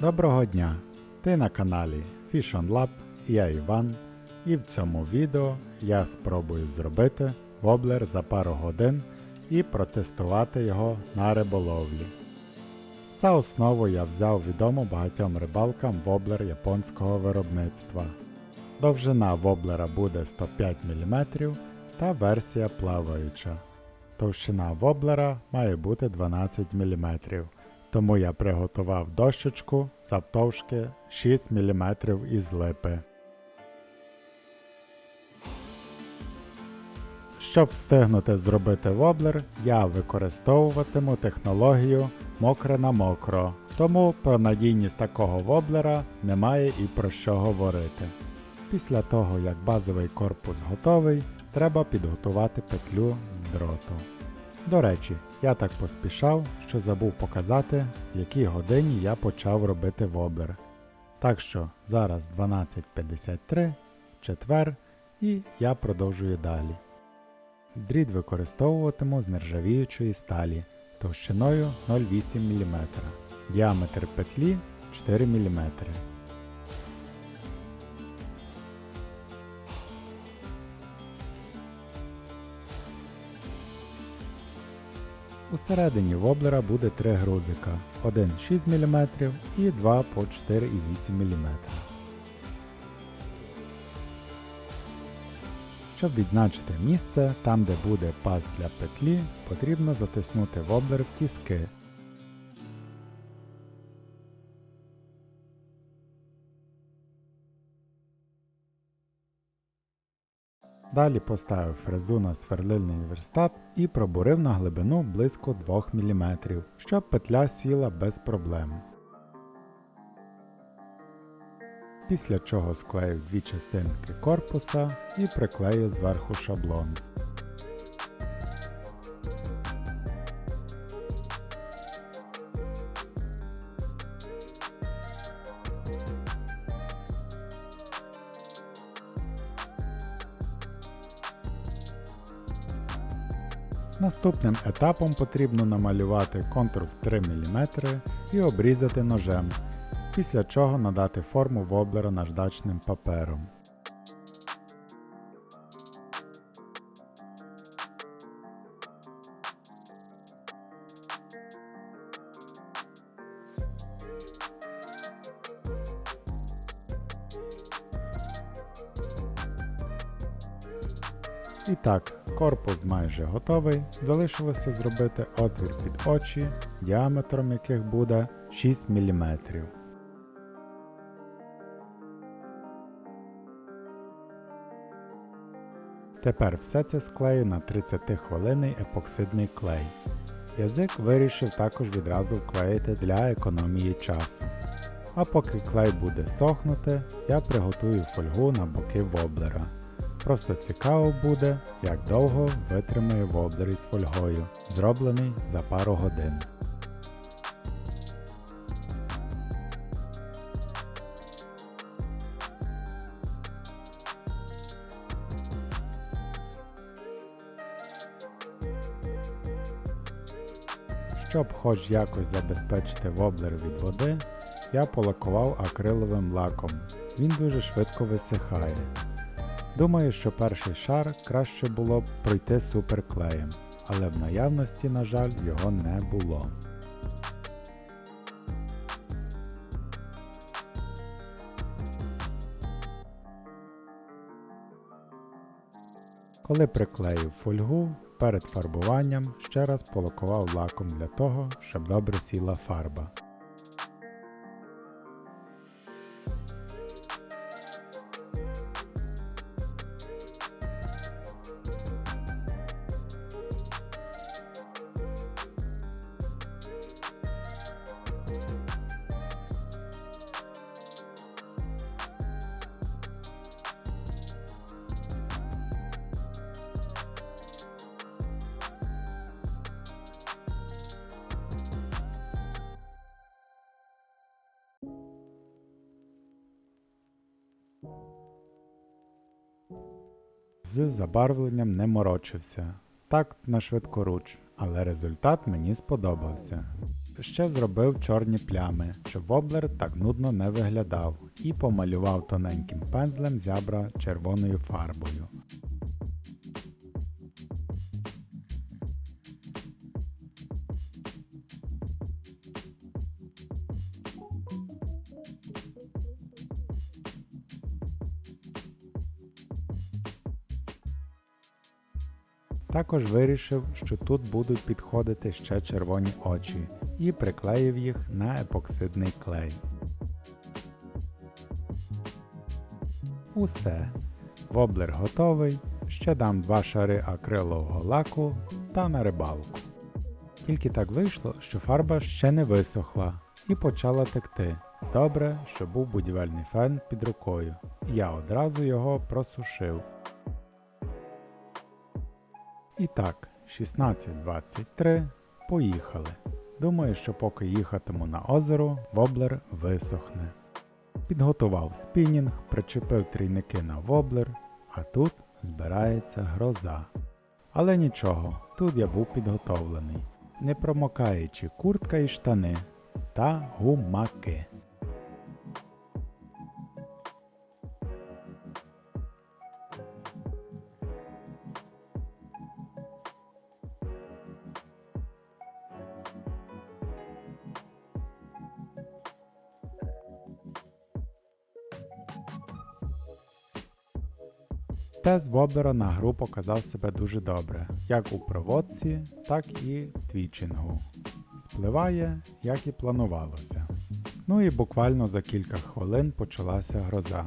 Доброго дня! Ти на каналі Fish on Lab, я Іван, і в цьому відео я спробую зробити воблер за пару годин і протестувати його на риболовлі. За основу я взяв відому багатьом рибалкам воблер японського виробництва. Довжина воблера буде 105 мм та версія плаваюча. Товщина воблера має бути 12 мм, тому я приготував дощечку завтовшки 6 мм із липи. Щоб встигнути зробити воблер, я використовуватиму технологію мокре на мокро, тому про надійність такого воблера немає і про що говорити. Після того, як базовий корпус готовий, треба підготувати петлю з дроту. До речі, я так поспішав, що забув показати, в якій годині я почав робити воблер. Так що зараз 12.53, четвер, і я продовжую далі. Дріт використовуватиму з нержавіючої сталі товщиною 0,8 мм, діаметр петлі 4 мм. Усередині воблера буде три грузика, один 6 мм і два по 4,8 мм. Щоб відзначити місце, там де буде паз для петлі, потрібно затиснути воблер в тіски. Далі поставив фрезу на сверлильний верстат і пробурив на глибину близько 2 мм, щоб петля сіла без проблем. Після чого склеїв дві частинки корпуса і приклею зверху шаблон. Наступним етапом потрібно намалювати контур в 3 мм і обрізати ножем, після чого надати форму воблера наждачним папером. І так, корпус майже готовий. Залишилося зробити отвір під очі, діаметром яких буде 6 мм. Тепер все це склею на 30-хвилинний епоксидний клей. Язик вирішив також відразу вклеїти для економії часу. А поки клей буде сохнути, я приготую фольгу на боки воблера. Просто цікаво буде, як довго витримає воблер із фольгою, зроблений за пару годин. Щоб хоч якось забезпечити воблер від води, я полакував акриловим лаком. Він дуже швидко висихає. Думаю, що перший шар краще було б пройти суперклеєм, але в наявності, на жаль, його не було. Коли приклеїв фольгу, перед фарбуванням ще раз полакував лаком для того, щоб добре сіла фарба. З забарвленням не морочився. Так на швидкоруч, але результат мені сподобався. ще зробив чорні плями, щоб воблер так нудно не виглядав, і помалював тоненьким пензлем зябра червоною фарбою. Також вирішив, що тут будуть підходити ще червоні очі, і приклеїв їх на епоксидний клей. Усе. Воблер готовий. Ще дам два шари акрилового лаку та на рибалку. Тільки так вийшло, що фарба ще не висохла і почала текти. Добре, що був будівельний фен під рукою. Я одразу його просушив. І так, 16.23, поїхали. Думаю, що поки їхатиму на озеро, воблер висохне. Підготував спінінг, причепив трійники на воблер, а тут збирається гроза. Але нічого, тут я був підготовлений, не промокаючи куртка і штани та гумаки. Тест Воблера на гру показав себе дуже добре, як у проводці, так і твічингу. Спливає, як і планувалося. Ну і буквально за кілька хвилин почалася гроза.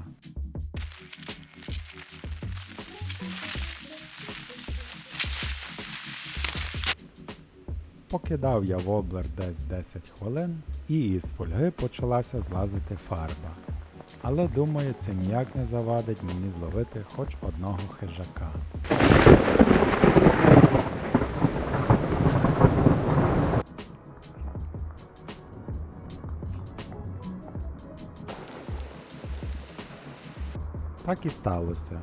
Покидав я воблер десь 10 хвилин, і із фольги почалася злазити фарба. Але думаю, це ніяк не завадить мені зловити хоч одного хижака. Так і сталося.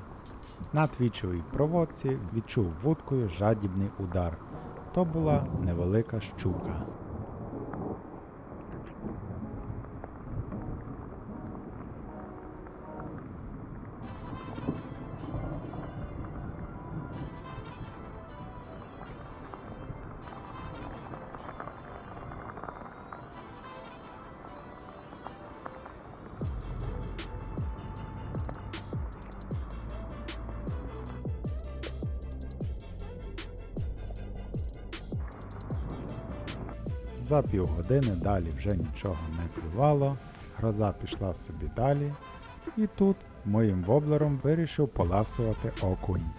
На твічовій проводці відчув вудкою жадібний удар. То була невелика щука. За півгодини далі вже нічого не плювало, гроза пішла собі далі, і тут моїм воблером вирішив поласувати окунь.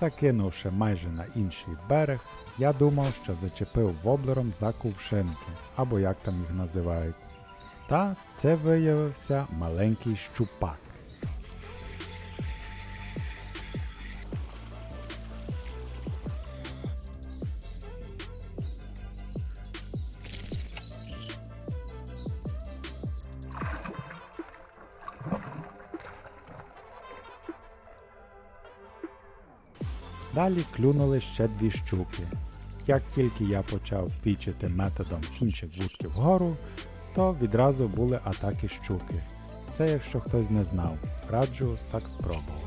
Закинувши майже на інший берег, я думав, що зачепив воблером за кувшинки, або як там їх називають. Та це виявився маленький щупак. Далі клюнули ще дві щуки. Як тільки я почав фічити методом кінчик вудки вгору, то відразу були атаки щуки. Це якщо хтось не знав, раджу так спробувати.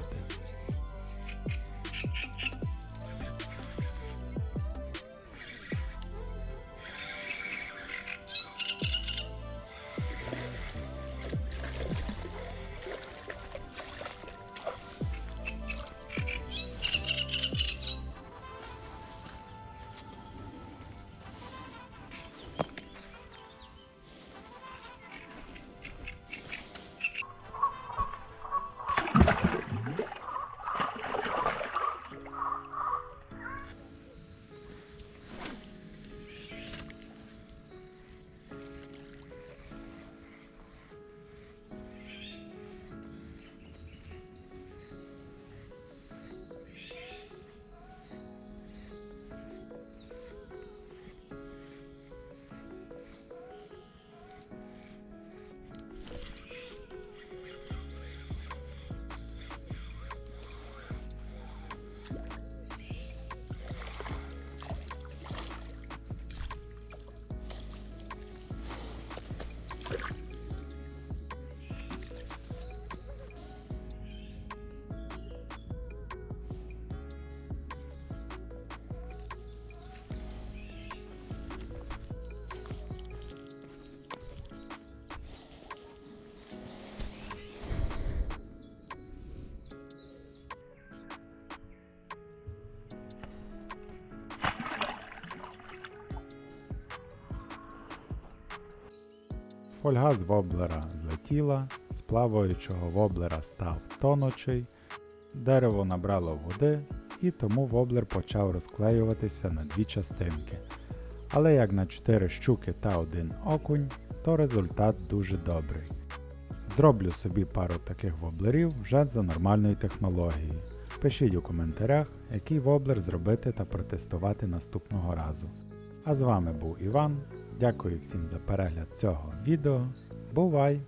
Фольга з воблера злетіла, з плаваючого воблера став тонучий, дерево набрало води, і тому воблер почав розклеюватися на дві частинки. Але як на 4 щуки та один окунь, то результат дуже добрий. Зроблю собі пару таких воблерів вже за нормальною технологією. Пишіть у коментарях, який воблер зробити та протестувати наступного разу. А з вами був Іван. Дякую всім за перегляд цього відео. Бувай!